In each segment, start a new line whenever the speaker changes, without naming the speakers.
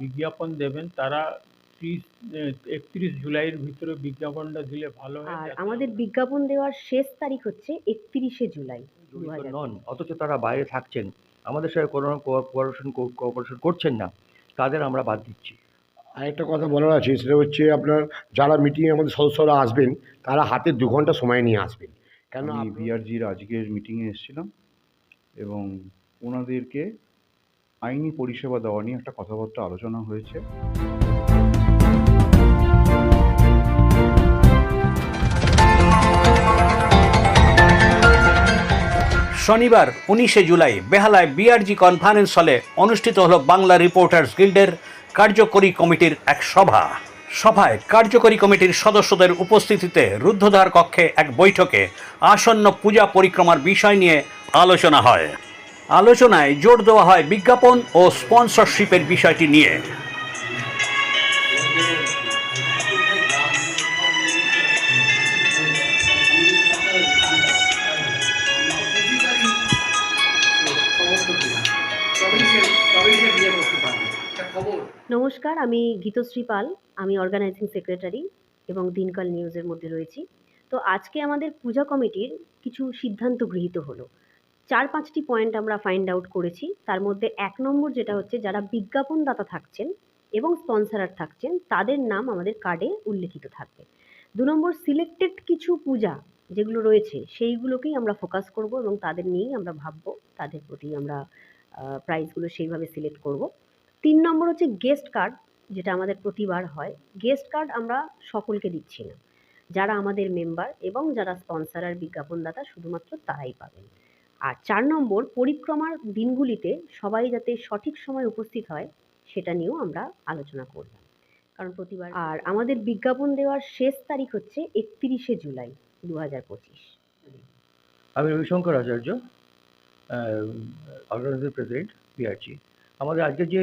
বিজ্ঞাপন দেবেন তারা ত্রিশ একত্রিশ জুলাইয়ের ভিতরে বিজ্ঞাপনটা দিলে ভালো হয়।
আর আমাদের বিজ্ঞাপন দেওয়ার শেষ তারিখ হচ্ছে একত্রিশে জুলাই
নন অথচ তারা বাইরে থাকছেন। আমাদের সাথে কোনো কোঅপারেশন কোঅপারেশন করছেন না। তাদের আমরা বাদ দিচ্ছি।
আরেকটা কথা বলার আছে সেটা হচ্ছে আপনার যারা মিটিংয়ে আমাদের সদস্যরা আসবেন তারা হাতে দু ঘণ্টা সময় নিয়ে আসবেন। কেন
বিআরজির আজকের মিটিংয়ে এসেছিলাম এবং ওনাদেরকে আইনি পরিষেবা দেওয়া নিয়ে একটা কথাবার্তা আলোচনা হয়েছে।
শনিবার উনিশে জুলাই বেহালায় বিআরজি কনফারেন্স হলে অনুষ্ঠিত হল বাংলা রিপোর্টার্স গিল্ডের কার্যকরী কমিটির এক সভা। সভায় কার্যকরী কমিটির সদস্যদের উপস্থিতিতে রুদ্ধদ্বার কক্ষে এক বৈঠকে আসন্ন পূজা পরিক্রমার বিষয় নিয়ে আলোচনা হয়। আলোচনায় জোর দেওয়া হয় বিজ্ঞাপন ও স্পন্সরশিপের বিষয়টি নিয়ে।
নমস্কার, আমি গীতশ্রী পাল, আমি অর্গানাইজিং সেক্রেটারি এবং দিনকাল নিউজের মধ্যে রয়েছি। তো আজকে আমাদের পূজা কমিটির কিছু সিদ্ধান্ত গৃহীত হলো। চার পাঁচটি পয়েন্ট আমরা ফাইন্ড আউট করেছি। তার মধ্যে এক নম্বর যেটা হচ্ছে, যারা বিজ্ঞাপনদাতা থাকছেন এবং স্পন্সরার থাকছেন, তাদের নাম আমাদের কার্ডে উল্লেখিত থাকবে। দু নম্বর সিলেক্টেড কিছু পূজা যেগুলো রয়েছে, সেইগুলোকেই আমরা ফোকাস করব এবং তাদের নিয়েই আমরা ভাববো, তাদের প্রতি আমরা প্রাইজগুলো সেইভাবে সিলেক্ট করব। তিন নম্বর হচ্ছে গেস্ট কার্ড যেটা আমাদের প্রতিবার হয়। গেস্ট কার্ড আমরা সকলকে দিচ্ছি না। যারা আমাদের মেম্বার এবং যারা স্পন্সর আর বিজ্ঞাপনদাতা, শুধুমাত্র তারাই পাবেন। আর চার নম্বর পরিক্রমার দিনগুলিতে সবাই যাতে সঠিক সময় উপস্থিত হয় সেটা নিয়েও আমরা আলোচনা করলাম কারণ প্রতিবার আর আমাদের বিজ্ঞাপন দেওয়ার শেষ তারিখ হচ্ছে একত্রিশে জুলাই দু হাজার পঁচিশ।
আমি Ravishankar Acharya organising president BRG আমাদের আজকে যে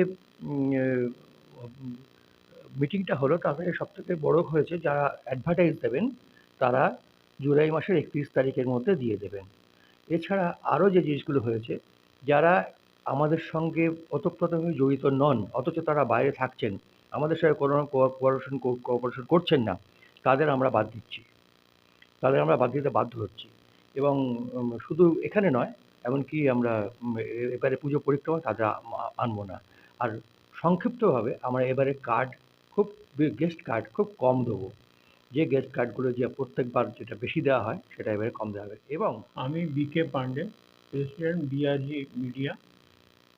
মিটিংটা হলো তাতে সবথেকে বড় হয়েছে যারা অ্যাডভার্টাইজ দেবেন তারা জুলাই মাসের একত্রিশ তারিখের মধ্যে দিয়ে দেবেন। এছাড়া আরও যে জিনিসগুলো হয়েছে, যারা আমাদের সঙ্গে ওতপ্রোতভাবে জড়িত নন, অথচ তারা বাইরে থাকছেন, আমাদের সাথে কোনো কোঅপারেশন কোঅপারেশন করছেন না, তাদের আমরা বাদ দিচ্ছি। তাদের আমরা বাদ দিতে বাধ্য হচ্ছি। এবং শুধু এখানে নয়, এমনকি আমরা এবারে পুজো পরিক্রমা তাদের আনব না। আর সংক্ষিপ্তভাবে আমরা এবারে কার্ড খুব গেস্ট কার্ড খুব কম দেবো। যে গেস্ট কার্ডগুলো যে প্রত্যেকবার যেটা বেশি দেওয়া হয়, সেটা এবারে কম দেওয়া হবে। এবং
আমি BK Pandey president BRG media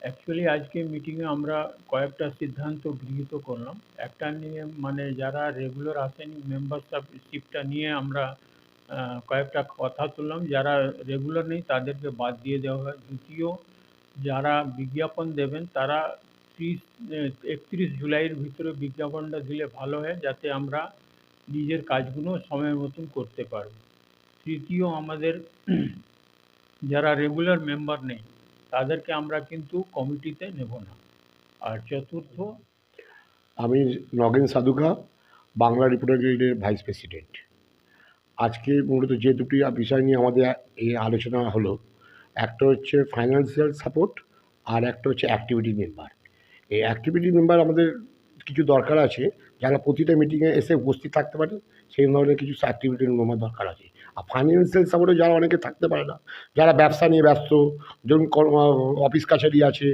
actually আজকে মিটিংয়ে আমরা কয়েকটা সিদ্ধান্ত গৃহীত করলাম। একটা নিয়ে মানে যারা রেগুলার আসেন মেম্বারশিপটা নিয়ে আমরা কয়েকটা কথা তুললাম। যারা রেগুলার নেই, তাদেরকে বাদ দিয়ে দেওয়া হয়। দ্বিতীয়, যারা বিজ্ঞাপন দেবেন, তারা ত্রিশ, একত্রিশ জুলাইয়ের ভিতরে বিজ্ঞাপনটা দিলে ভালো হয়, যাতে আমরা নিজের কাজগুলো সময় মতন করতে পারব। তৃতীয়, আমাদের যারা রেগুলার মেম্বার নেই, তাদেরকে আমরা কিন্তু কমিটিতে নেব না। আর চতুর্থ
আমি নগেন সাধুকা, বাংলা রিপোর্টার গিল্ডের ভাইস প্রেসিডেন্ট আজকে মূলত যে দুটি বিষয় নিয়ে আমাদের এই আলোচনা হলো, একটা হচ্ছে ফাইন্যান্সিয়াল সাপোর্ট আর একটা হচ্ছে অ্যাক্টিভিটি মেম্বার এই অ্যাক্টিভিটি মেম্বার আমাদের কিছু দরকার আছে, যারা প্রতিটা মিটিংয়ে এসে উপস্থিত থাকতে পারে, সেই ধরনের কিছু সার্টিফিকেট মেম্বার দরকার আছে। আর ফাইন্যান্সিয়াল সাপোর্টে যারা অনেকে থাকতে পারে না, যারা ব্যবসা নিয়ে ব্যস্ত, ধরুন অফিস কাছারি আছে,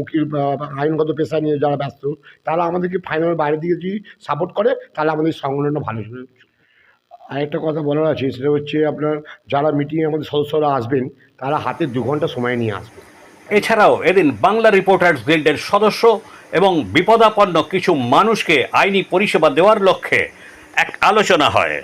উকিল আইনগত পেশা নিয়ে যারা ব্যস্ত, তারা আমাদেরকে ফাইনাল বাইরে দিকে যদি সাপোর্ট করে, তাহলে আমাদের সংগঠনটা ভালো চলবে আরেকটা কথা বলার আছে, সেটা হচ্ছে আপনার যারা মিটিংয়ে আমাদের সদস্যরা আসবেন, তারা হাতে দু ঘণ্টা সময় নিয়ে আসবেন
এছাড়াও এদিন বাংলা রিপোর্টার্স গিল্ডের সদস্য এবং বিপদাপন্ন কিছু মানুষকে আইনি পরিষেবা দেওয়ার লক্ষ্যে এক আলোচনা হয়।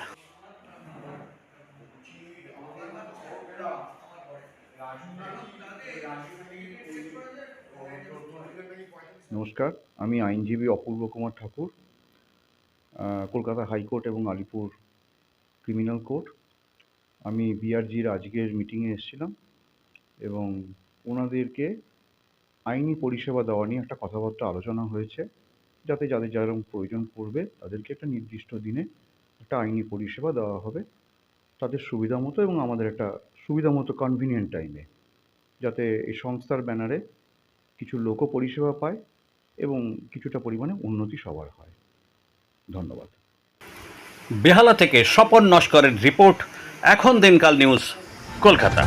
নমস্কার, আমি আইনজীবী অপূর্ব কুমার ঠাকুর কলকাতা হাইকোর্ট এবং আলিপুর ক্রিমিনাল কোর্ট। আমি বিআরজির আজকের মিটিংয়ে এসেছিলাম এবং ওনাদেরকে আইনি পরিষেবা দেওয়া নিয়ে একটা কথাবার্তা আলোচনা হয়েছে, যাতে যাদের যেরকম প্রয়োজন পড়বে তাদেরকে একটা নির্দিষ্ট দিনে একটা আইনি পরিষেবা দেওয়া হবে তাদের সুবিধা মতো এবং আমাদের একটা সুবিধা মতো কনভিনিয়েন্ট টাইমে যাতে এই সংস্থার ব্যানারে কিছু লোকও পরিষেবা পায় এবং কিছুটা পরিমাণে উন্নতি সবার হয়। ধন্যবাদ।
বেহালা থেকে স্বপন নস্করের রিপোর্ট, এখন দিনকাল নিউজ, কলকাতা।